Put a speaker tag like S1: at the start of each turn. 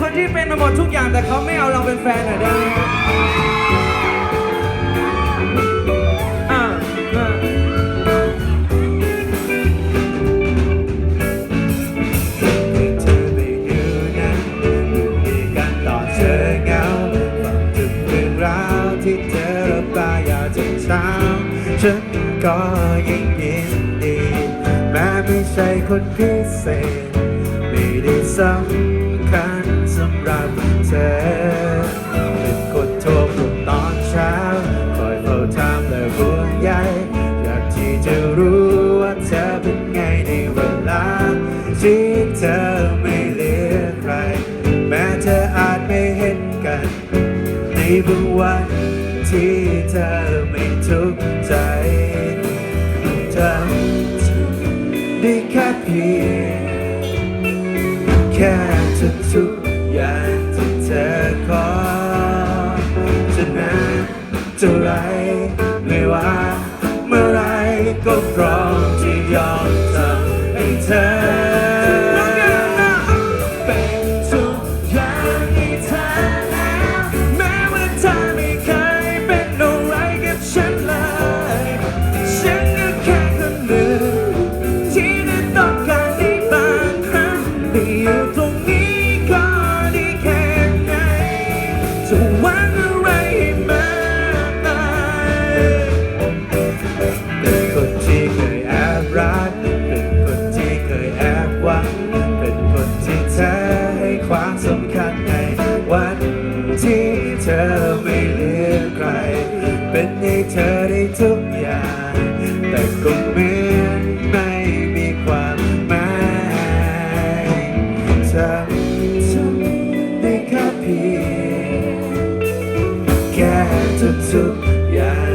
S1: คนที่เป็นมาหมดทุกอย่างแต่เขาไม่เอาเราเป็นแฟนหน่อยได้ไหมอ่าอ่า
S2: อ่าที่เธอระบายยาวจนเช้าฉันก็ยิ่งยินดี แม้ไม่ใช่คนพิเศษ ไม่ได้สำ สำรับเธอเป็นคนโทรปลุกตอนเช้า คอยเฝ้าถามและห่วงใยอยากที่จะรู้ว่าเธอเป็นไงในเวลา ที่เธอไม่เหลือใคร แม้เธออาจไม่เห็นกัน ในบางวันที่เธอไม่ทุกข์ใจเธอได้แค่เพียงแค่ เท่าไรไม่ว่าเมื่อไรก็พร้อม เธอไม่เหลือใคร เป็นให้เธอได้ทุกอย่าง แต่ก็เหมือนไม่มีความหมายเธอทำได้แค่เพียงแค่ทุกๆอย่าง